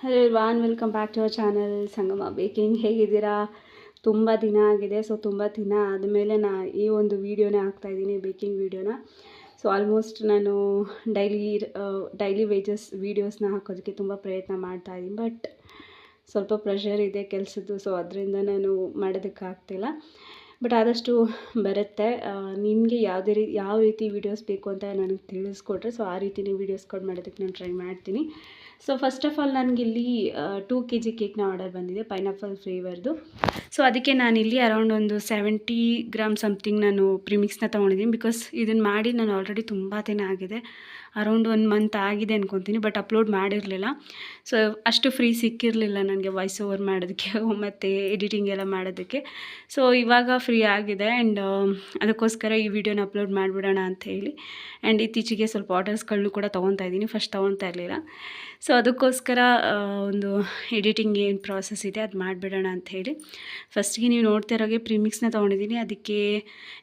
Hello von welcome back to our channel Sangama baking ಹೇಗಿದ್ದೀರಾ? ತುಂಬ ದಿನ ಆಗಿದೆ ಸೊ ತುಂಬ ದಿನ ಆದಮೇಲೆ ನಾ ಈ ಒಂದು ವೀಡಿಯೋನೇ ಹಾಕ್ತಾಯಿದ್ದೀನಿ ಬೇಕಿಂಗ್ ವೀಡಿಯೋನ ಸೊ ಆಲ್ಮೋಸ್ಟ್ ನಾನು ಡೈಲಿ ಡೈಲಿ ವೇಜಸ್ ವೀಡಿಯೋಸ್ನ ಹಾಕೋದಕ್ಕೆ ತುಂಬ ಪ್ರಯತ್ನ ಮಾಡ್ತಾಯಿದ್ದೀನಿ ಬಟ್ ಸ್ವಲ್ಪ ಪ್ರೆಷರ್ ಇದೆ ಕೆಲಸದ್ದು ಸೊ ಅದರಿಂದ ನಾನು ಮಾಡೋದಕ್ಕಾಗ್ತಿಲ್ಲ ಬಟ್ ಆದಷ್ಟು ಬರುತ್ತೆ. ನಿಮಗೆ ಯಾವುದೇ ರೀ, ಯಾವ ರೀತಿ ವೀಡಿಯೋಸ್ ಬೇಕು ಅಂತ ನನಗೆ ತಿಳಿಸ್ಕೊಟ್ರೆ ಸೊ ಆ ರೀತಿನೇ ಕೊಡ್ ಮಾಡೋದಕ್ಕೆ ನಾನು ಟ್ರೈ ಮಾಡ್ತೀನಿ. ಸೊ ಫಸ್ಟ್ ಆಫ್ ಆಲ್ ನನಗಿಲ್ಲಿ ಟೂ ಕೆ ಜಿ ಕೇಕ್ನ ಆರ್ಡರ್ ಬಂದಿದೆ ಪೈನಾಪಲ್ ಫ್ಲೇವರ್ದು ಸೊ ಅದಕ್ಕೆ ನಾನಿಲ್ಲಿ ಅರೌಂಡ್ ಒಂದು ಸೆವೆಂಟಿ ಗ್ರಾಮ್ ಸಮಥಿಂಗ್ ನಾನು ಪ್ರಿಮಿಕ್ಸ್ನ ತೊಗೊಂಡಿದ್ದೀನಿ ಬಿಕಾಸ್ ಇದನ್ನು ಮಾಡಿ ನಾನು ಆಲ್ರೆಡಿ ತುಂಬ ದಿನ ಆಗಿದೆ. ಅರೌಂಡ್ ಒನ್ ಮಂತ್ ಆಗಿದೆ ಅನ್ಕೊತೀನಿ ಬಟ್ ಅಪ್ಲೋಡ್ ಮಾಡಿರಲಿಲ್ಲ. ಸೊ ಅಷ್ಟು ಫ್ರೀ ಸಿಕ್ಕಿರಲಿಲ್ಲ ನನಗೆ ವಾಯ್ಸ್ ಓವರ್ ಮಾಡೋದಕ್ಕೆ, ಮತ್ತು ಎಡಿಟಿಂಗ್ ಎಲ್ಲ ಮಾಡೋದಕ್ಕೆ. ಸೊ ಇವಾಗ ಫ್ರೀ ಆಗಿದೆ ಆ್ಯಂಡ್ ಅದಕ್ಕೋಸ್ಕರ ಈ ವಿಡಿಯೋನ ಅಪ್ಲೋಡ್ ಮಾಡಿಬಿಡೋಣ ಅಂತ ಹೇಳಿ. ಆ್ಯಂಡ್ ಇತ್ತೀಚೆಗೆ ಸ್ವಲ್ಪ ಆರ್ಡರ್ಸ್ಗಳನ್ನೂ ಕೂಡ ತೊಗೊತಾ ಇದ್ದೀನಿ ಫಸ್ಟ್ ತೊಗೊತಾ ಇರಲಿಲ್ಲ. ಸೊ ಅದಕ್ಕೋಸ್ಕರ ಒಂದು ಎಡಿಟಿಂಗ್ ಏನು ಪ್ರಾಸೆಸ್ ಇದೆ, ಅದು ಮಾಡಿಬಿಡೋಣ ಅಂತ ಹೇಳಿ. ಫಸ್ಟಿಗೆ ನೀವು ನೋಡ್ತಾ ಇರೋಗೆ ಪ್ರೀಮಿಕ್ಸ್ನ ತೊಗೊಂಡಿದ್ದೀನಿ. ಅದಕ್ಕೆ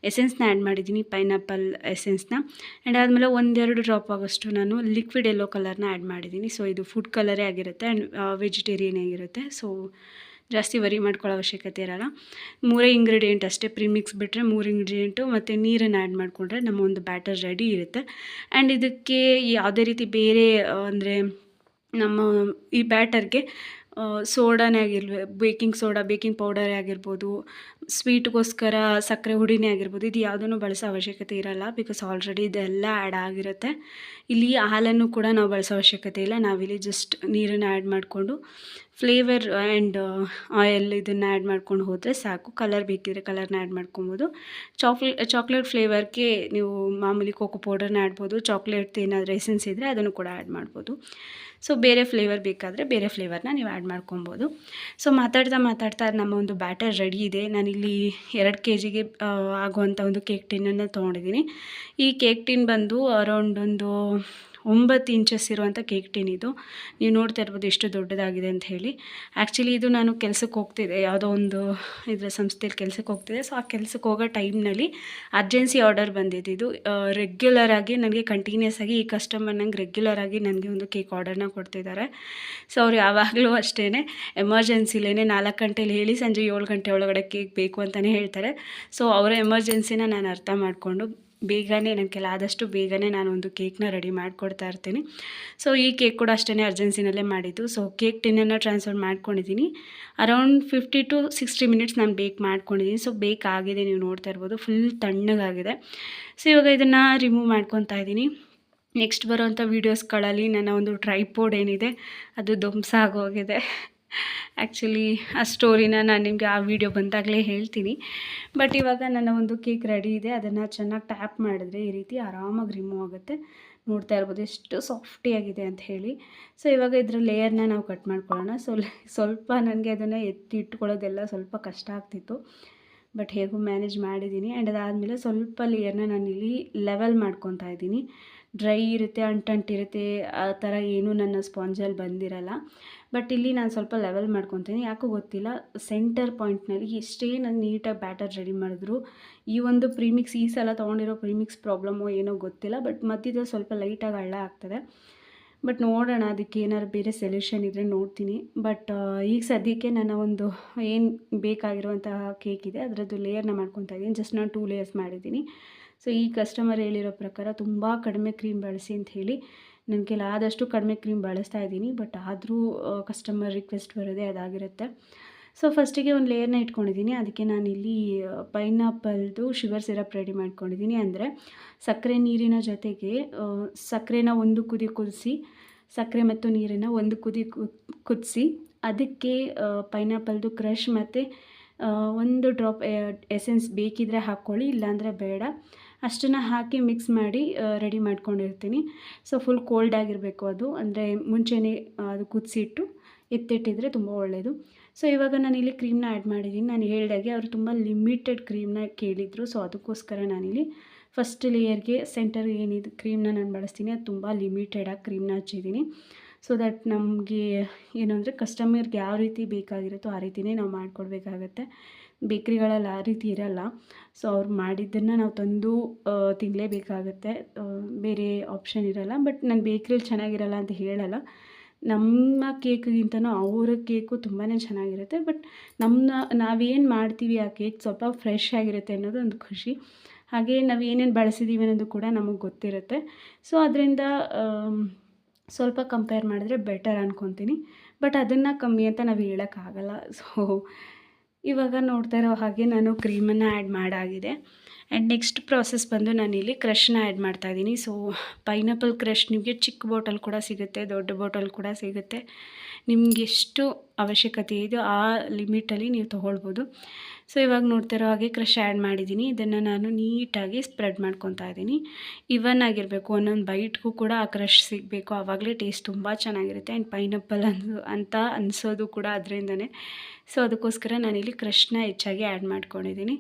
ಎಸೆನ್ಸ್ನ ಆ್ಯಡ್ ಮಾಡಿದ್ದೀನಿ ಪೈನಾಪಲ್ ಎಸೆನ್ಸ್ನ ಆ್ಯಂಡ್ ಆದಮೇಲೆ ಒಂದೆರಡು ಡ್ರಾಪ್ ಆಗೋಷ್ಟು ನಾನು ಲಿಕ್ವಿಡ್ ಎಲ್ಲೋ ಕಲರ್ನ ಆ್ಯಡ್ ಮಾಡಿದ್ದೀನಿ. ಸೊ ಇದು ಫುಡ್ ಕಲರೇ ಆಗಿರುತ್ತೆ ಆ್ಯಂಡ್ ವೆಜಿಟೇರಿಯನ್ ಆಗಿರುತ್ತೆ. ಸೊ ಜಾಸ್ತಿ ವರಿ ಮಾಡ್ಕೊಳ್ಳೋ ಅವಶ್ಯಕತೆ ಇರೋಲ್ಲ. ಮೂರೇ ಇಂಗ್ರೀಡಿಯೆಂಟ್ ಅಷ್ಟೇ ಪ್ರಿಮಿಕ್ಸ್ ಬಿಟ್ಟರೆ ಮೂರು ಇಂಗ್ರೀಡಿಯೆಂಟು ಮತ್ತು ನೀರನ್ನು ಆ್ಯಡ್ ಮಾಡಿಕೊಂಡ್ರೆ ನಮ್ಮ ಒಂದು ಬ್ಯಾಟರ್ ರೆಡಿ ಇರುತ್ತೆ. ಆ್ಯಂಡ್ ಇದಕ್ಕೆ ಯಾವುದೇ ರೀತಿ ಬೇರೆ ಅಂದರೆ ನಮ್ಮ ಈ ಬ್ಯಾಟರ್ಗೆ ಸೋಡಾನೇ ಆಗಿರ್ಬೋ, ಬೇಕಿಂಗ್ ಸೋಡಾ, ಬೇಕಿಂಗ್ ಪೌಡರೇ ಆಗಿರ್ಬೋದು, ಸ್ವೀಟ್ಗೋಸ್ಕರ ಸಕ್ಕರೆ ಹುಡಿನೇ ಆಗಿರ್ಬೋದು, ಇದು ಯಾವುದನ್ನು ಬಳಸೋ ಅವಶ್ಯಕತೆ ಇರೋಲ್ಲ ಬಿಕಾಸ್ ಆಲ್ರೆಡಿ ಇದೆಲ್ಲ ಆ್ಯಡ್ ಆಗಿರುತ್ತೆ. ಇಲ್ಲಿ ಹಾಲನ್ನು ಕೂಡ ನಾವು ಬಳಸೋ ಅವಶ್ಯಕತೆ ಇಲ್ಲ, ನಾವಿಲ್ಲಿ ಜಸ್ಟ್ ನೀರನ್ನು ಆ್ಯಡ್ ಮಾಡಿಕೊಂಡು ಫ್ಲೇವರ್ ಆ್ಯಂಡ್ ಆಯಿಲ್ ಇದನ್ನು ಆ್ಯಡ್ ಮಾಡ್ಕೊಂಡು ಹೋದರೆ ಸಾಕು. ಕಲರ್ ಬೇಕಿದ್ರೆ ಕಲರ್ನ ಆ್ಯಡ್ ಮಾಡ್ಕೊಬೋದು. ಚಾಕ್ಲೇ ಚಾಕ್ಲೇಟ್ ಫ್ಲೇವರ್ಗೆ ನೀವು ಮಾಮೂಲಿ ಕೋಕೋ ಪೌಡರ್ನ ಆಡ್ಬೋದು ಚಾಕ್ಲೇಟ್ ಏನಾದರೂ ಎಸೆನ್ಸ್ ಇದ್ದರೆ ಅದನ್ನು ಕೂಡ ಆ್ಯಡ್ ಮಾಡ್ಬೋದು. ಸೊ ಬೇರೆ ಫ್ಲೇವರ್ ಬೇಕಾದರೆ ಬೇರೆ ಫ್ಲೇವರ್ನ ನೀವು ಆ್ಯಡ್ ಮಾಡ್ಕೊಬೋದು. ಸೊ ಮಾತಾಡ್ತಾ ಮಾತಾಡ್ತಾ ನಮ್ಮ ಒಂದು ಬ್ಯಾಟರ್ ರೆಡಿ ಇದೆ. ನಾನಿಲ್ಲಿ ಎರಡು ಕೆ ಜಿಗೆ ಆಗುವಂಥ ಒಂದು ಕೇಕ್ ಟಿನ್ನನ್ನು ತೊಗೊಂಡಿದ್ದೀನಿ. ಈ ಕೇಕ್ ಟಿನ್ ಬಂದು ಅರೌಂಡ್ ಒಂದು ಒಂಬತ್ತು ಇಂಚಸ್ ಇರುವಂಥ ಕೇಕ್ ಟಿನ್ ಇದು. ನೀವು ನೋಡ್ತಾ ಇರ್ಬೋದು ಎಷ್ಟು ದೊಡ್ಡದಾಗಿದೆ ಅಂತ ಹೇಳಿ. ಆ್ಯಕ್ಚುಲಿ ಇದು ನಾನು ಕೆಲಸಕ್ಕೆ ಹೋಗ್ತಿದ್ದೆ, ಯಾವುದೋ ಒಂದು ಇದರ ಸಂಸ್ಥೆಯಲ್ಲಿ ಕೆಲಸಕ್ಕೆ ಹೋಗ್ತಿದ್ದೆ. ಸೊ ಆ ಕೆಲಸಕ್ಕೆ ಹೋಗೋ ಟೈಮ್ನಲ್ಲಿ ಅರ್ಜೆನ್ಸಿ ಆರ್ಡರ್ ಬಂದಿದ್ದು ಇದು. ರೆಗ್ಯುಲರ್ ಆಗಿ ನನಗೆ ಕಂಟಿನ್ಯೂಸ್ ಆಗಿ ಈ ಕಸ್ಟಮರ್ ನಂಗೆ ರೆಗ್ಯುಲರ್ ಆಗಿ ನನಗೆ ಒಂದು ಕೇಕ್ ಆರ್ಡರ್ನ ಕೊಡ್ತಿದ್ದಾರೆ ಸೊ ಅವ್ರು ಯಾವಾಗಲೂ ಅಷ್ಟೇ ಎಮರ್ಜೆನ್ಸಿಲೇ ನಾಲ್ಕು ಗಂಟೆಲಿ ಹೇಳಿ ಸಂಜೆ ಏಳು ಗಂಟೆ ಒಳಗಡೆ ಕೇಕ್ ಬೇಕು ಅಂತಲೇ ಹೇಳ್ತಾರೆ. ಸೊ ಅವರ ಎಮರ್ಜೆನ್ಸಿನ ನಾನು ಅರ್ಥ ಮಾಡಿಕೊಂಡು ಬೇಗನೆ ನನ್ನ ಕೆಲ ಆದಷ್ಟು ಬೇಗನೆ ನಾನು ಒಂದು ಕೇಕ್ನ ರೆಡಿ ಮಾಡಿಕೊಡ್ತಾ ಇರ್ತೀನಿ. ಸೊ ಈ ಕೇಕ್ ಕೂಡ ಅಷ್ಟೇ ಅರ್ಜೆನ್ಸಿನಲ್ಲೇ ಮಾಡಿದ್ದು. ಸೊ ಕೇಕ್ ಟಿನ್ನನ್ನು ಟ್ರಾನ್ಸ್ಫರ್ ಮಾಡ್ಕೊಂಡಿದ್ದೀನಿ. Around fifty to sixty minutes ನಾನು ಬೇಕ್ ಮಾಡ್ಕೊಂಡಿದ್ದೀನಿ. ಸೊ ಆಗಿದೆ, ನೀವು ನೋಡ್ತಾ ಇರ್ಬೋದು. ಫುಲ್ ತಣ್ಣಗಾಗಿದೆ. ಸೊ ಇವಾಗ ಇದನ್ನು ರಿಮೂವ್ ಮಾಡ್ಕೊತಾ ಇದ್ದೀನಿ. ನೆಕ್ಸ್ಟ್ ಬರೋವಂಥ ವೀಡಿಯೋಸ್ಗಳಲ್ಲಿ ನನ್ನ ಒಂದು ಟ್ರೈಪೋಡ್ ಏನಿದೆ, ಅದು ಧ್ವಂಸ ಆಗೋಗಿದೆ. ಆ್ಯಕ್ಚುಲಿ ಆ ಸ್ಟೋರಿನ ನಾನು ನಿಮಗೆ ಆ ವಿಡಿಯೋ ಬಂದಾಗಲೇ ಹೇಳ್ತೀನಿ. ಬಟ್ ಇವಾಗ ನನ್ನ ಒಂದು ಕೇಕ್ ರೆಡಿ ಇದೆ. ಅದನ್ನು ಚೆನ್ನಾಗಿ ಟ್ಯಾಪ್ ಮಾಡಿದ್ರೆ ಈ ರೀತಿ ಆರಾಮಾಗಿ ರಿಮೂವ್ ಆಗುತ್ತೆ. ನೋಡ್ತಾ ಇರ್ಬೋದು ಎಷ್ಟು ಸಾಫ್ಟಿಯಾಗಿದೆ ಅಂತ ಹೇಳಿ. ಸೊ ಇವಾಗ ಇದರ ಲೇಯರ್ನ ನಾವು ಕಟ್ ಮಾಡ್ಕೊಳ್ಳೋಣ. ಸೊ, ಸ್ವಲ್ಪ ನನಗೆ ಅದನ್ನು ಎತ್ತಿ ಇಟ್ಕೊಳ್ಳೋದೆಲ್ಲ ಸ್ವಲ್ಪ ಕಷ್ಟ ಆಗ್ತಿತ್ತು. ಬಟ್ ಹೇಗೂ ಮ್ಯಾನೇಜ್ ಮಾಡಿದ್ದೀನಿ. ಆ್ಯಂಡ್ ಅದಾದಮೇಲೆ ಸ್ವಲ್ಪ ಲೇಯರ್ನ ಇಲ್ಲಿ ಲೆವೆಲ್ ಮಾಡ್ಕೊತಾ ಇದ್ದೀನಿ. ಡ್ರೈ ಇರುತ್ತೆ ಅಂಟಂಟಿರುತ್ತೆ ಆ ಥರ ಏನೂ ನನ್ನ ಸ್ಪಾಂಜಲ್ಲಿ ಬಂದಿರಲ್ಲ. ಬಟ್ ಇಲ್ಲಿ ನಾನು ಸ್ವಲ್ಪ ಲೆವೆಲ್ ಮಾಡ್ಕೊತೀನಿ. ಯಾಕೋ ಗೊತ್ತಿಲ್ಲ ಸೆಂಟರ್ ಪಾಯಿಂಟ್ನಲ್ಲಿ ಎಷ್ಟೇ ನಾನು ನೀಟಾಗಿ ಬ್ಯಾಟರ್ ರೆಡಿ ಮಾಡಿದ್ರು, ಈ ಒಂದು ಪ್ರೀಮಿಕ್ಸ್ ಈ ಸಲ ತೊಗೊಂಡಿರೋ ಪ್ರೀಮಿಕ್ಸ್ ಪ್ರಾಬ್ಲಮ್ಮು ಏನೋ ಗೊತ್ತಿಲ್ಲ, ಬಟ್ ಮಧ್ಯದಲ್ಲಿ ಸ್ವಲ್ಪ ಲೈಟಾಗಿ ಹಳ್ಳ ಆಗ್ತದೆ. ಬಟ್ ನೋಡೋಣ, ಅದಕ್ಕೆ ಏನಾದ್ರು ಬೇರೆ ಸೊಲ್ಯೂಷನ್ ಇದ್ದರೆ ನೋಡ್ತೀನಿ. ಬಟ್ ಈಗ ಸದ್ಯಕ್ಕೆ ನನ್ನ ಒಂದು ಏನು ಬೇಕಾಗಿರುವಂತಹ ಕೇಕ್ ಇದೆ, ಅದರದ್ದು ಲೇಯರ್ನ ಮಾಡ್ಕೊತಾ ಇದ್ದೀನಿ ಜಸ್ಟ್ ನಾನು ಟೂ ಲೇಯರ್ಸ್ ಮಾಡಿದ್ದೀನಿ. ಸೊ ಈ ಕಸ್ಟಮರ್ ಹೇಳಿರೋ ಪ್ರಕಾರ ತುಂಬ ಕಡಿಮೆ ಕ್ರೀಮ್ ಬಳಸಿ ಅಂತ ಹೇಳಿ ನನಗೆ ಆದಷ್ಟು ಕಡಿಮೆ ಕ್ರೀಮ್ ಬಳಸ್ತಾ ಇದ್ದೀನಿ. ಬಟ್ ಆದರೂ ಕಸ್ಟಮರ್ ರಿಕ್ವೆಸ್ಟ್ ಬರೋದೇ ಅದಾಗಿರುತ್ತೆ. ಸೊ ಫಸ್ಟಿಗೆ ಒಂದು ಲೇಯರ್ನ ಇಟ್ಕೊಂಡಿದ್ದೀನಿ. ಅದಕ್ಕೆ ನಾನಿಲ್ಲಿ ಪೈನಾಪಲ್ದು ಶುಗರ್ ಸಿರಪ್ ರೆಡಿ ಮಾಡ್ಕೊಂಡಿದ್ದೀನಿ. ಅಂದರೆ ಸಕ್ಕರೆ ನೀರಿನ ಜೊತೆಗೆ ಸಕ್ಕರೆನ ಒಂದು ಕುದಿ ಕುದಿಸಿ, ಸಕ್ಕರೆ ಮತ್ತು ನೀರನ್ನು ಒಂದು ಕುದಿ ಕುದಿಸಿ, ಅದಕ್ಕೆ ಪೈನಾಪಲ್ದು ಕ್ರಷ್ ಮತ್ತು ಒಂದು ಡ್ರಾಪ್ ಎಸೆನ್ಸ್ ಬೇಕಿದ್ದರೆ ಹಾಕ್ಕೊಳ್ಳಿ ಇಲ್ಲಾಂದರೆ ಬೇಡ. ಅಷ್ಟನ್ನು ಹಾಕಿ ಮಿಕ್ಸ್ ಮಾಡಿ ರೆಡಿ ಮಾಡ್ಕೊಂಡಿರ್ತೀನಿ. ಸೊ ಫುಲ್ ಕೋಲ್ಡ್ ಆಗಿರಬೇಕು ಅದು. ಅಂದರೆ ಮುಂಚೆನೇ ಅದು ಕುದಿಸಿಟ್ಟು ಎತ್ತಿಟ್ಟಿದ್ರೆ ತುಂಬ ಒಳ್ಳೆಯದು ಸೊ ಇವಾಗ ಇಲ್ಲಿ ಕ್ರೀಮ್ನ ಆ್ಯಡ್ ಮಾಡಿದ್ದೀನಿ ನಾನು ಹೇಳಿದಾಗೆ ಅವರು ತುಂಬ ಲಿಮಿಟೆಡ್ ಕ್ರೀಮ್ನ ಕೇಳಿದರು. ಸೊ ಅದಕ್ಕೋಸ್ಕರ ನಾನಿಲ್ಲಿ ಫಸ್ಟ್ ಲೇಯರ್ಗೆ ಸೆಂಟರ್ ಏನಿದು ಕ್ರೀಮ್ನ ನಾನು ಬಳಸ್ತೀನಿ. ಅದು ತುಂಬ ಲಿಮಿಟೆಡಾಗಿ ಕ್ರೀಮ್ನ ಹಚ್ಚಿದ್ದೀನಿ ಸೊ ದಟ್ ನಮಗೆ, ಏನು ಅಂದರೆ ಕಸ್ಟಮರ್ಗೆ ಯಾವ ರೀತಿ ಬೇಕಾಗಿರುತ್ತೋ ಆ ರೀತಿಯೇ ನಾವು ಮಾಡಿಕೊಡ್ಬೇಕಾಗತ್ತೆ. ಬೇಕ್ರಿಗಳಲ್ಲಿ ಆ ರೀತಿ ಇರಲ್ಲ. ಸೊ ಅವ್ರು ಮಾಡಿದ್ದನ್ನು ನಾವು ತಂದು ತಿನ್ನಲೇಬೇಕಾಗತ್ತೆ ಬೇರೆ ಆಪ್ಷನ್ ಇರಲ್ಲ. ಬಟ್ ನಾನು ಬೇಕ್ರಿಲಿ ಚೆನ್ನಾಗಿರಲ್ಲ ಅಂತ ಹೇಳಲ್ಲ. ನಮ್ಮ ಕೇಕ್ಗಿಂತನೂ ಅವರ ಕೇಕು ತುಂಬಾ ಚೆನ್ನಾಗಿರುತ್ತೆ. ಬಟ್ ನಮ್ಮನ್ನ ನಾವೇನು ಮಾಡ್ತೀವಿ ಆ ಕೇಕ್ ಸ್ವಲ್ಪ ಫ್ರೆಶ್ ಆಗಿರುತ್ತೆ ಅನ್ನೋದು ಒಂದು ಖುಷಿ. ಹಾಗೆ ನಾವು ಏನೇನು ಬಳಸಿದ್ದೀವಿ ಅನ್ನೋದು ಕೂಡ ನಮಗೆ ಗೊತ್ತಿರುತ್ತೆ. ಸೊ ಅದರಿಂದ ಸ್ವಲ್ಪ ಕಂಪೇರ್ ಮಾಡಿದ್ರೆ ಬೆಟರ್ ಅನ್ಕೊತೀನಿ. ಬಟ್ ಅದನ್ನು ಕಮ್ಮಿ ಅಂತ ನಾವು ಹೇಳೋಕ್ಕಾಗಲ್ಲ ಸೊ ಇವಾಗ ನೋಡ್ತಾ ಇರೋ ಹಾಗೆ ನಾನು ಕ್ರೀಮನ್ನು ಆ್ಯಡ್ ಮಾಡಾಗಿದೆ. ಆ್ಯಂಡ್ ನೆಕ್ಸ್ಟ್ ಪ್ರಾಸೆಸ್ ಬಂದು ನಾನಿಲ್ಲಿ ಕ್ರಷ್ನ ಆ್ಯಡ್ ಮಾಡ್ತಾಯಿದ್ದೀನಿ ಸೊ ಪೈನಾಪಲ್ ಕ್ರಷ್ ನಿಮಗೆ ಚಿಕ್ಕ ಬಾಟಲ್ ಕೂಡ ಸಿಗುತ್ತೆ, ದೊಡ್ಡ ಬಾಟಲ್ ಕೂಡ ಸಿಗುತ್ತೆ. ನಿಮ್ಗೆ ಎಷ್ಟು ಅವಶ್ಯಕತೆ ಇದೆಯೋ ಆ ಲಿಮಿಟಲ್ಲಿ ನೀವು ತೊಗೊಳ್ಬೋದು. ಸೊ ಇವಾಗ ನೋಡ್ತಿರೋ ಹಾಗೆ ಕ್ರಷ್ ಆ್ಯಡ್ ಮಾಡಿದ್ದೀನಿ. ಇದನ್ನು ನಾನು ನೀಟಾಗಿ ಸ್ಪ್ರೆಡ್ ಮಾಡ್ಕೊತಾ ಇದ್ದೀನಿ. ಇವನ್ ಆಗಿರಬೇಕು, ಒಂದೊಂದು ಬೈಟ್ಗೂ ಕೂಡ ಆ ಕ್ರಷ್ ಸಿಗಬೇಕು. ಆವಾಗಲೇ ಟೇಸ್ಟ್ ತುಂಬ ಚೆನ್ನಾಗಿರುತ್ತೆ. ಆ್ಯಂಡ್ ಪೈನಪ್ಪಲ್ ಅನ್ಸು ಅಂತ ಅನಿಸೋದು ಕೂಡ ಅದರಿಂದನೇ. ಸೊ ಅದಕ್ಕೋಸ್ಕರ ನಾನಿಲ್ಲಿ ಕ್ರಷ್ನ ಹೆಚ್ಚಾಗಿ ಆ್ಯಡ್ ಮಾಡ್ಕೊಂಡಿದ್ದೀನಿ.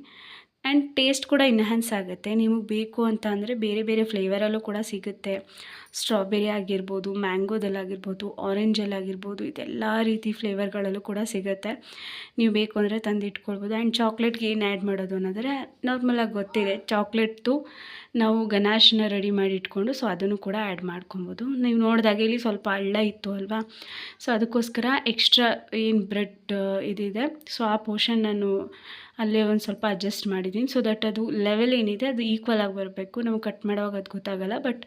ಆ್ಯಂಡ್ ಟೇಸ್ಟ್ ಕೂಡ ಇನ್ಹ್ಯಾನ್ಸ್ ಆಗುತ್ತೆ. ನಿಮಗೆ ಬೇಕು ಅಂತ ಅಂದರೆ ಬೇರೆ ಬೇರೆ ಫ್ಲೇವರಲ್ಲೂ ಕೂಡ ಸಿಗುತ್ತೆ. ಸ್ಟ್ರಾಬೆರಿ ಆಗಿರ್ಬೋದು ಮ್ಯಾಂಗೋದಲ್ಲಾಗಿರ್ಬೋದು ಆರೆಂಜಲ್ಲಾಗಿರ್ಬೋದು ಇದೆಲ್ಲ ರೀತಿ ಫ್ಲೇವರ್ಗಳಲ್ಲೂ ಕೂಡ ಸಿಗುತ್ತೆ. ನೀವು ಬೇಕು ಅಂದರೆ ತಂದು ಇಟ್ಕೊಳ್ಬೋದು ಆ್ಯಂಡ್ ಚಾಕ್ಲೇಟ್ಗೆ ಏನು ಆ್ಯಡ್ ಮಾಡೋದು ಅನ್ನೋದ್ರೆ ನಾರ್ಮಲಾಗಿ ಗೊತ್ತಿದೆ. ಚಾಕ್ಲೇಟ್ದು ನಾವು ಗನಾಶನ ರೆಡಿ ಮಾಡಿ ಇಟ್ಕೊಂಡು ಸೊ ಅದನ್ನು ಕೂಡ ಆ್ಯಡ್ ಮಾಡ್ಕೊಬೋದು ನೀವು ನೋಡಿದಾಗ ಇಲ್ಲಿ ಸ್ವಲ್ಪ ಹಳ್ಳ ಇತ್ತು ಅಲ್ವಾ? ಸೊ ಅದಕ್ಕೋಸ್ಕರ ಎಕ್ಸ್ಟ್ರಾ ಏನು ಬ್ರೆಡ್ ಇದಿದೆ ಸೊ ಆ ಪೋರ್ಷನ್ ನಾನು ಅಲ್ಲೇ ಒಂದು ಸ್ವಲ್ಪ ಅಡ್ಜಸ್ಟ್ ಮಾಡಿದ್ದೀನಿ ಸೊ ದಟ್ ಅದು ಲೆವೆಲ್ ಏನಿದೆ ಅದು ಈಕ್ವಲ್ ಆಗಿ ಬರಬೇಕು. ನಾವು ಕಟ್ ಮಾಡುವಾಗ ಅದು ಗೊತ್ತಾಗಲ್ಲ ಬಟ್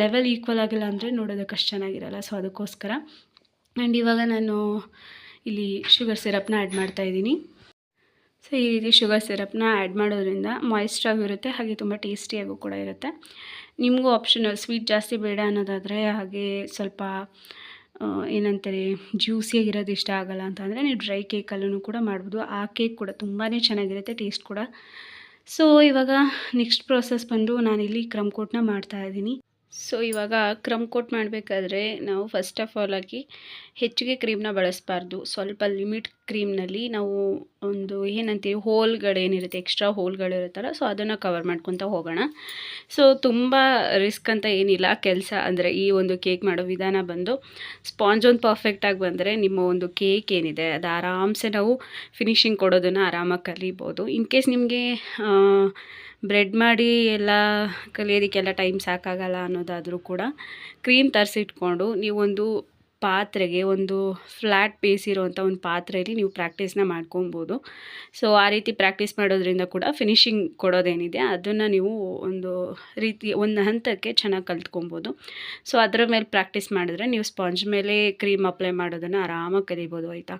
ಲೆವೆಲ್ ಈಕ್ವಲ್ ಆಗಿಲ್ಲ ಅಂದರೆ ನೋಡೋದಕ್ಕೆ ಅಷ್ಟು ಚೆನ್ನಾಗಿರಲ್ಲ. ಸೊ ಅದಕ್ಕೋಸ್ಕರ. ಆ್ಯಂಡ್ ಇವಾಗ ನಾನು ಇಲ್ಲಿ ಶುಗರ್ ಸಿರಪ್ನ ಆ್ಯಡ್ ಮಾಡ್ತಾಯಿದ್ದೀನಿ ಸೊ ಈ ರೀತಿ ಶುಗರ್ ಸಿರಪ್ನ ಆ್ಯಡ್ ಮಾಡೋದ್ರಿಂದ ಮಾಯಿಸ್ಟ್ರಾಗಿರುತ್ತೆ ಹಾಗೆ ತುಂಬ ಟೇಸ್ಟಿಯಾಗೂ ಕೂಡ ಇರುತ್ತೆ. ನಿಮಗೂ ಆಪ್ಷನಲ್ ಸ್ವೀಟ್ ಜಾಸ್ತಿ ಬೇಡ ಅನ್ನೋದಾದರೆ ಹಾಗೆ ಸ್ವಲ್ಪ ಏನಂತಾರೆ ಜ್ಯೂಸಿಯಾಗಿರೋದು ಇಷ್ಟ ಆಗಲ್ಲ ಅಂತಂದರೆ ನೀವು ಡ್ರೈ ಕೇಕಲ್ಲೂ ಕೂಡ ಮಾಡ್ಬೋದು. ಆ ಕೇಕ್ ಕೂಡ ತುಂಬಾ ಚೆನ್ನಾಗಿರುತ್ತೆ ಟೇಸ್ಟ್ ಕೂಡ. ಸೊ ಇವಾಗ ನೆಕ್ಸ್ಟ್ ಪ್ರೋಸೆಸ್ ಬಂದು ನಾನಿಲ್ಲಿ ಕ್ರಮ್ ಕೋಟ್ನ ಮಾಡ್ತಾಯಿದ್ದೀನಿ ಸೊ ಇವಾಗ ಕ್ರಮ್ ಕೋಟ್ ಮಾಡಬೇಕಾದ್ರೆ ನಾವು ಫಸ್ಟ್ ಆಫ್ ಆಲ್ ಆಗಿ ಹೆಚ್ಚಿಗೆ ಕ್ರೀಮ್ನ ಬಳಸಬಾರ್ದು. ಸ್ವಲ್ಪ ಲಿಮಿಟ್ ಕ್ರೀಮ್ನಲ್ಲಿ ನಾವು ಒಂದು ಏನಂತೀವಿ, ಹೋಲ್ಗಳೇನಿರುತ್ತೆ ಎಕ್ಸ್ಟ್ರಾ ಹೋಲ್ಗಳಿರುತ್ತಲ್ಲ ಸೊ ಅದನ್ನು ಕವರ್ ಮಾಡ್ಕೊತ ಹೋಗೋಣ. ಸೊ ತುಂಬ ರಿಸ್ಕ್ ಅಂತ ಏನಿಲ್ಲ. ಕೆಲಸ ಅಂದರೆ ಈ ಒಂದು ಕೇಕ್ ಮಾಡೋ ವಿಧಾನ ಬಂದು ಸ್ಪಾಂಜ್ ಒಂದು ಪರ್ಫೆಕ್ಟಾಗಿ ಬಂದರೆ ನಿಮ್ಮ ಒಂದು ಕೇಕ್ ಏನಿದೆ, ಅದು ಆರಾಮ್ಸೆ ನಾವು ಫಿನಿಶಿಂಗ್ ಕೊಡೋದನ್ನು ಆರಾಮಾಗಿ ಕಲಿಬೋದು. ಇನ್ ಕೇಸ್ ನಿಮಗೆ ಬ್ರೆಡ್ ಮಾಡಿ ಎಲ್ಲ ಕಲಿಯೋದಕ್ಕೆಲ್ಲ ಟೈಮ್ ಸಾಕಾಗಲ್ಲ ಅನ್ನೋದಾದರೂ ಕೂಡ ಕ್ರೀಮ್ ತರಿಸಿಟ್ಕೊಂಡು ನೀವೊಂದು ಪಾತ್ರೆಗೆ ಒಂದು ಫ್ಲ್ಯಾಟ್ ಬೇಸ್ ಒಂದು ಪಾತ್ರೆಯಲ್ಲಿ ನೀವು ಪ್ರಾಕ್ಟೀಸ್ನ ಮಾಡ್ಕೊಬೋದು. ಸೊ ಆ ರೀತಿ ಪ್ರಾಕ್ಟೀಸ್ ಮಾಡೋದ್ರಿಂದ ಕೂಡ ಫಿನಿಶಿಂಗ್ ಕೊಡೋದೇನಿದೆ, ಅದನ್ನು ನೀವು ಒಂದು ರೀತಿ, ಒಂದು ಹಂತಕ್ಕೆ ಚೆನ್ನಾಗಿ ಕಲ್ತ್ಕೊಬೋದು. ಸೊ ಅದರ ಮೇಲೆ ಪ್ರಾಕ್ಟೀಸ್ ಮಾಡಿದ್ರೆ ನೀವು ಸ್ಪಾಂಜ್ ಮೇಲೆ ಕ್ರೀಮ್ ಅಪ್ಲೈ ಮಾಡೋದನ್ನು ಆರಾಮಾಗಿ ಕಲಿಬೋದು, ಆಯಿತಾ?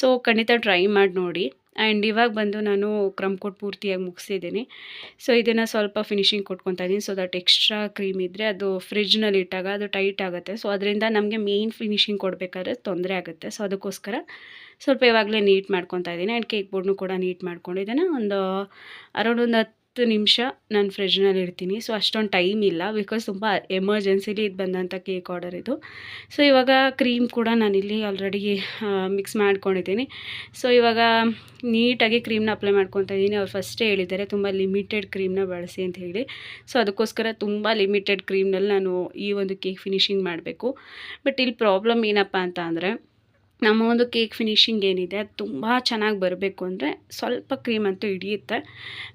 ಸೊ ಖಂಡಿತ ಟ್ರೈ ಮಾಡಿ ನೋಡಿ. ಆ್ಯಂಡ್ ಇವಾಗ ಬಂದು ನಾನು ಕ್ರಮ್ ಕೊಟ್ಟು ಪೂರ್ತಿಯಾಗಿ ಮುಗಿಸಿದ್ದೀನಿ. ಸೊ ಇದನ್ನು ಸ್ವಲ್ಪ ಫಿನಿಷಿಂಗ್ ಕೊಟ್ಕೊತಾ ಇದ್ದೀನಿ. ಸೊ ದಟ್ ಎಕ್ಸ್ಟ್ರಾ ಕ್ರೀಮ್ ಇದ್ದರೆ ಅದು ಫ್ರಿಜ್ನಲ್ಲಿ ಇಟ್ಟಾಗ ಅದು ಟೈಟ್ ಆಗುತ್ತೆ. ಸೊ ಅದರಿಂದ ನಮಗೆ ಮೇಯ್ನ್ ಫಿನಿಷಿಂಗ್ ಕೊಡಬೇಕಾದ್ರೆ ತೊಂದರೆ ಆಗುತ್ತೆ. ಸೊ ಅದಕ್ಕೋಸ್ಕರ ಸ್ವಲ್ಪ ಇವಾಗಲೇ ನೀಟ್ ಮಾಡ್ಕೊತಾ ಇದ್ದೀನಿ. ಆ್ಯಂಡ್ ಕೇಕ್ ಬೋರ್ಡ್ನು ಕೂಡ ನೀಟ್ ಮಾಡ್ಕೊಂಡಿದ್ದೇನೆ ಒಂದು ಅರೌಂಡ್ ಒಂದು ಹತ್ತು ನಿಮಿಷ ನಾನು ಫ್ರಿಜ್ನಲ್ಲಿ ಇಡ್ತೀನಿ ಸೊ ಅಷ್ಟೊಂದು ಟೈಮ್ ಇಲ್ಲ. ಬಿಕಾಸ್ ತುಂಬ ಎಮರ್ಜೆನ್ಸಿಲಿ ಇದು ಬಂದಂಥ ಕೇಕ್ ಆರ್ಡರ್ ಇದು. ಸೊ ಇವಾಗ ಕ್ರೀಮ್ ಕೂಡ ನಾನಿಲ್ಲಿ ಆಲ್ರೆಡಿ ಮಿಕ್ಸ್ ಮಾಡ್ಕೊಂಡಿದ್ದೀನಿ. ಸೊ ಇವಾಗ ನೀಟಾಗಿ ಕ್ರೀಮ್ನ ಅಪ್ಲೈ ಮಾಡ್ಕೊತಾ ಇದ್ದೀನಿ ಅವ್ರು ಫಸ್ಟೇ ಹೇಳಿದ್ದಾರೆ, ತುಂಬ ಲಿಮಿಟೆಡ್ ಕ್ರೀಮ್ನ ಬಳಸಿ ಅಂತ ಹೇಳಿ. ಸೊ ಅದಕ್ಕೋಸ್ಕರ ತುಂಬ ಲಿಮಿಟೆಡ್ ಕ್ರೀಮ್ನಲ್ಲಿ ನಾನು ಈ ಒಂದು ಕೇಕ್ ಫಿನಿಶಿಂಗ್ ಮಾಡಬೇಕು. ಬಟ್ ಇಲ್ಲಿ ಪ್ರಾಬ್ಲಮ್ ಏನಪ್ಪ ಅಂತ ಅಂದರೆ ನಮ್ಮ ಒಂದು ಕೇಕ್ ಫಿನಿಶಿಂಗ್ ಏನಿದೆ, ಅದು ತುಂಬ ಚೆನ್ನಾಗಿ ಬರಬೇಕು ಅಂದರೆ ಸ್ವಲ್ಪ ಕ್ರೀಮ್ ಅಂತೂ ಹಿಡಿಯುತ್ತೆ.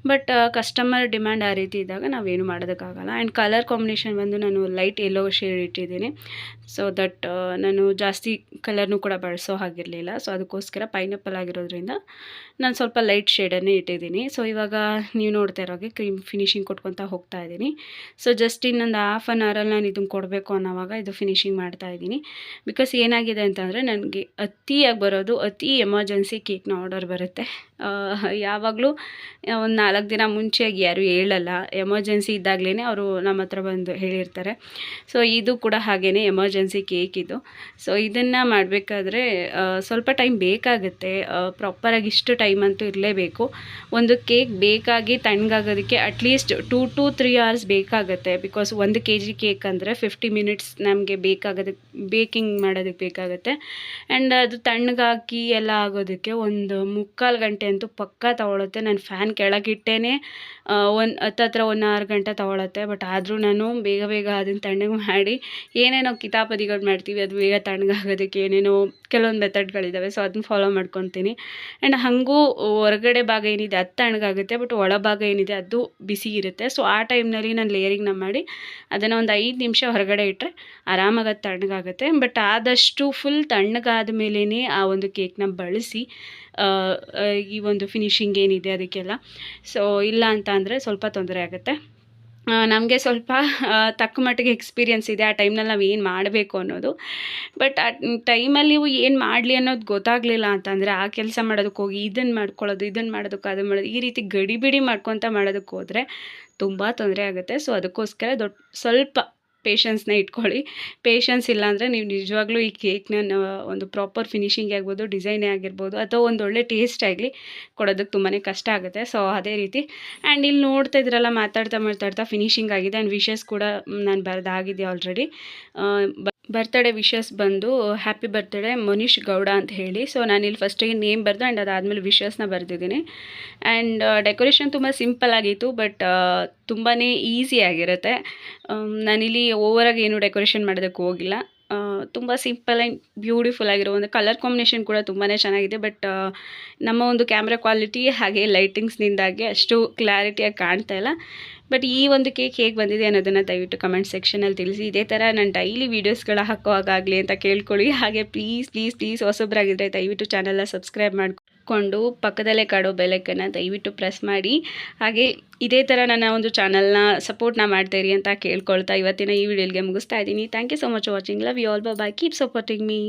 ಬಟ್ ಕಸ್ಟಮರ್ ಡಿಮ್ಯಾಂಡ್ ಆ ರೀತಿ ಇದ್ದಾಗ ನಾವೇನು ಮಾಡೋದಕ್ಕಾಗಲ್ಲ. ಆ್ಯಂಡ್ ಕಲರ್ ಕಾಂಬಿನೇಷನ್ ಬಂದು ನಾನು ಲೈಟ್ ಎಲ್ಲೋ ಶೇಡ್ ಇಟ್ಟಿದ್ದೀನಿ. ಸೊ ದಟ್ ನಾನು ಜಾಸ್ತಿ ಕಲರ್ನೂ ಕೂಡ ಬಳಸೋ ಹಾಗಿರಲಿಲ್ಲ. ಸೊ ಅದಕ್ಕೋಸ್ಕರ ಪೈನಾಪಲ್ ಆಗಿರೋದ್ರಿಂದ ನಾನು ಸ್ವಲ್ಪ ಲೈಟ್ ಶೇಡನ್ನೇ ಇಟ್ಟಿದ್ದೀನಿ. ಸೊ ಇವಾಗ ನೀವು ನೋಡ್ತಾ ಇರೋಗೆ ಕ್ರೀಮ್ ಫಿನಿಶಿಂಗ್ ಕೊಟ್ಕೊತಾ ಹೋಗ್ತಾ ಇದ್ದೀನಿ. ಸೊ ಜಸ್ಟ್ ಇನ್ನೊಂದು ಹಾಫ್ ಆನ್ ಅವರಲ್ಲಿ ನಾನು ಇದನ್ನು ಕೊಡಬೇಕು ಅನ್ನೋವಾಗ ಇದು ಫಿನಿಶಿಂಗ್ ಮಾಡ್ತಾ ಇದ್ದೀನಿ. ಬಿಕಾಸ್ ಏನಾಗಿದೆ ಅಂತಂದರೆ, ನನಗೆ ಅತಿಯಾಗಿ ಬರೋದು ಅತಿ ಎಮರ್ಜೆನ್ಸಿ ಕೇಕ್ನ ಆರ್ಡರ್ ಬರುತ್ತೆ. ಯಾವಾಗಲೂ ಒಂದು ನಾಲ್ಕು ದಿನ ಮುಂಚೆಯಾಗಿ ಯಾರು ಹೇಳಲ್ಲ. ಎಮರ್ಜೆನ್ಸಿ ಇದ್ದಾಗಲೇ ಅವರು ನಮ್ಮ ಹತ್ರ ಬಂದು ಹೇಳಿರ್ತಾರೆ. ಸೊ ಇದು ಕೂಡ ಹಾಗೆಯೇ ಎಮರ್ಜೆನ್ಸಿ ಕೇಕ್ ಇದು. ಸೊ ಇದನ್ನು ಮಾಡಬೇಕಾದ್ರೆ ಸ್ವಲ್ಪ ಟೈಮ್ ಬೇಕಾಗುತ್ತೆ. ಪ್ರಾಪರಾಗಿ ಇಷ್ಟು ಟೈಮ್ ಅಂತೂ ಇರಲೇಬೇಕು. ಒಂದು ಕೇಕ್ ಬೇಕಾಗಿ ತಣ್ಣಗಾಗೋದಕ್ಕೆ at least two to three hours ಬೇಕಾಗುತ್ತೆ. ಬಿಕಾಸ್ ಒಂದು ಕೆ ಜಿ ಕೇಕ್ ಅಂದರೆ ಫಿಫ್ಟಿ ಮಿನಿಟ್ಸ್ ನಮಗೆ ಬೇಕಾಗೋದಕ್ಕೆ ಬೇಕಿಂಗ್ ಮಾಡೋದಕ್ಕೆ ಬೇಕಾಗುತ್ತೆ. ಆ್ಯಂಡ್ ಅದು ತಣ್ಣಗಾಕಿ ಎಲ್ಲ ಆಗೋದಕ್ಕೆ ಒಂದು ಮುಕ್ಕಾಲು ಗಂಟೆ ಅಂತೂ ಪಕ್ಕಾ ತೊಗೊಳುತ್ತೆ. ನಾನು ಫ್ಯಾನ್ ಕೆಳಗಿಟ್ಟೇ ಒಂದು ಹತ್ತತ್ರ ಒಂದು ಆರು ಗಂಟೆ ತೊಗೊಳುತ್ತೆ. ಬಟ್ ಆದರೂ ನಾನು ಬೇಗ ಬೇಗ ಅದನ್ನು ತಣ್ಣಗೆ ಮಾಡಿ, ಏನೇನೋ ಕಿತಾಪದಿಗಳು ಮಾಡ್ತೀವಿ, ಅದು ಬೇಗ ತಣ್ಣಗಾಗೋದಕ್ಕೆ ಏನೇನೋ ಕೆಲವೊಂದು ಮೆಥಡ್ಗಳಿದ್ದಾವೆ ಸೊ ಅದನ್ನ ಫಾಲೋ ಮಾಡ್ಕೊತೀನಿ. ಆ್ಯಂಡ್ ಹಾಗೂ ಹೊರಗಡೆ ಭಾಗ ಏನಿದೆ, ಅದು ತಣ್ಣಗಾಗುತ್ತೆ. ಬಟ್ ಒಳಭಾಗ ಏನಿದೆ, ಅದು ಬಿಸಿ ಇರುತ್ತೆ. ಸೊ ಆ ಟೈಮ್ನಲ್ಲಿ ನಾನು ಲೇಯರಿಂಗ್ನ ಮಾಡಿ, ಅದನ್ನು ಒಂದು ಐದು ನಿಮಿಷ ಹೊರಗಡೆ ಇಟ್ಟರೆ ಆರಾಮಾಗಿ ಅದು ತಣ್ಣಗಾಗುತ್ತೆ. ಬಟ್ ಆದಷ್ಟು ಫುಲ್ ತಣ್ಣಗಾದ ಮೇಲೇ ಆ ಒಂದು ಕೇಕ್ನ ಬಳಸಿ ಈ ಒಂದು ಫಿನಿಶಿಂಗ್ ಏನಿದೆ ಅದಕ್ಕೆಲ್ಲ. ಸೊ ಇಲ್ಲ ಅಂತ ಅಂದರೆ ಸ್ವಲ್ಪ ತೊಂದರೆ ಆಗುತ್ತೆ. ನಮಗೆ ಸ್ವಲ್ಪ ತಕ್ಕ ಮಟ್ಟಿಗೆ ಎಕ್ಸ್ಪೀರಿಯನ್ಸ್ ಇದೆ. ಆ ಟೈಮ್ನಲ್ಲಿ ನಾವು ಏನು ಮಾಡಬೇಕು ಅನ್ನೋದು. ಬಟ್ ಆ ಟೈಮಲ್ಲಿ ನೀವು ಏನು ಮಾಡಲಿ ಅನ್ನೋದು ಗೊತ್ತಾಗಲಿಲ್ಲ ಅಂತಂದರೆ ಆ ಕೆಲಸ ಮಾಡೋದಕ್ಕೆ ಹೋಗಿ ಇದನ್ನು ಮಾಡ್ಕೊಳ್ಳೋದು ಇದನ್ನು ಮಾಡೋದಕ್ಕೆ ಅದನ್ನು ಮಾಡೋದು, ಈ ರೀತಿ ಗಡಿಬಿಡಿ ಮಾಡ್ಕೊತ ಮಾಡೋದಕ್ಕೆ ಹೋದರೆ ತುಂಬ ತೊಂದರೆ ಆಗುತ್ತೆ. ಸೊ ಅದಕ್ಕೋಸ್ಕರ ದೊಡ್ಡ ಸ್ವಲ್ಪ ಪೇಷನ್ಸ್ನ ಇಟ್ಕೊಳ್ಳಿ. ಪೇಷನ್ಸ್ ಇಲ್ಲಾಂದರೆ ನೀವು ನಿಜವಾಗ್ಲೂ ಈ ಕೇಕ್ನ ಒಂದು ಪ್ರಾಪರ್ ಫಿನಿಶಿಂಗ್ ಆಗ್ಬೋದು ಡಿಸೈನೇ ಆಗಿರ್ಬೋದು, ಅಥವಾ ಒಂದು ಒಳ್ಳೆ ಟೇಸ್ಟ್ ಆಗಲಿ ಕೊಡೋದಕ್ಕೆ ತುಂಬಾ ಕಷ್ಟ ಆಗುತ್ತೆ. ಸೊ ಅದೇ ರೀತಿ. ಆ್ಯಂಡ್ ಇಲ್ಲಿ ನೋಡ್ತಾ ಇದ್ರಲ್ಲ, ಮಾತಾಡ್ತಾ ಮಾತಾಡ್ತಾ ಫಿನಿಶಿಂಗ್ ಆಗಿದೆ. ಆ್ಯಂಡ್ ವಿಷಸ್ ಕೂಡ ನಾನು ಬರೆದಾಗಿದೆ ಆಲ್ರೆಡಿ ಬರ್ತಡೇ ವಿಶಸ್ ಬಂದು ಹ್ಯಾಪಿ ಬರ್ತಡೇ ಮನೀಶ್ ಗೌಡ ಅಂತ ಹೇಳಿ. ಸೊ ನಾನಿಲ್ಲಿ ಫಸ್ಟಿಗೆ ನೇಮ್ ಬರೆದು ಆ್ಯಂಡ್ ಅದಾದಮೇಲೆ ವಿಶಸ್ನ ಬರೆದಿದ್ದೀನಿ. ಆ್ಯಂಡ್ ಡೆಕೋರೇಷನ್ ತುಂಬ ಸಿಂಪಲ್ ಆಗಿತ್ತು ಬಟ್ ತುಂಬಾ ಈಸಿ ಆಗಿರುತ್ತೆ. ಆಮ್, ನಾನಿಲ್ಲಿ ಓವರಾಗಿ ಏನು ಡೆಕೋರೇಷನ್ ಮಾಡೋದಕ್ಕೆ ಹೋಗಿಲ್ಲ. ತುಂಬ ಸಿಂಪಲ್ ಆ್ಯಂಡ್ ಬ್ಯೂಟಿಫುಲ್ ಆಗಿರೋ ಒಂದು ಕಲರ್ ಕಾಂಬಿನೇಷನ್ ಕೂಡ ತುಂಬಾ ಚೆನ್ನಾಗಿದೆ. ಬಟ್ ನಮ್ಮ ಒಂದು ಕ್ಯಾಮ್ರಾ ಕ್ವಾಲಿಟಿ ಹಾಗೆ ಲೈಟಿಂಗ್ಸ್ನಿಂದಾಗಿ ಅಷ್ಟು ಕ್ಲಾರಿಟಿಯಾಗಿ ಕಾಣ್ತಾ ಇಲ್ಲ. ಬಟ್ ಈ ಒಂದು ಕೇಕ್ ಹೇಗೆ ಬಂದಿದೆ ಅನ್ನೋದನ್ನು ದಯವಿಟ್ಟು ಕಮೆಂಟ್ ಸೆಕ್ಷನಲ್ಲಿ ತಿಳಿಸಿ. ಇದೇ ಥರ ನಾನು ಡೈಲಿ ವೀಡಿಯೋಸ್ಗಳ ಹಾಕೋವಾಗಲಿ ಅಂತ ಕೇಳ್ಕೊಳ್ಳಿ. ಹಾಗೆ ಪ್ಲೀಸ್ ಪ್ಲೀಸ್ ಪ್ಲೀಸ್ ಹೊಸೊಬ್ಬರಾಗಿದ್ದರೆ ದಯವಿಟ್ಟು ಚಾನಲ್ನ ಸಬ್ಸ್ಕ್ರೈಬ್ ಮಾಡಿಕೊಂಡು ಪಕ್ಕದಲ್ಲೇ ಕಾಡೋ ಬೆಲೆಕನ್ನು ದಯವಿಟ್ಟು ಪ್ರೆಸ್ ಮಾಡಿ. ಹಾಗೆ ಇದೇ ಥರ ನನ್ನ ಒಂದು ಚಾನಲ್ನ ಸಪೋರ್ಟ್ನ ಮಾಡ್ತೀರಿ ಅಂತ ಕೇಳ್ಕೊಳ್ತಾ ಇವತ್ತಿನ ಈ ವಿಡಿಯೋಗೆ ಮುಗಿಸ್ತಾ ಇದ್ದೀನಿ. Thank you so much watching love you all bye keep supporting me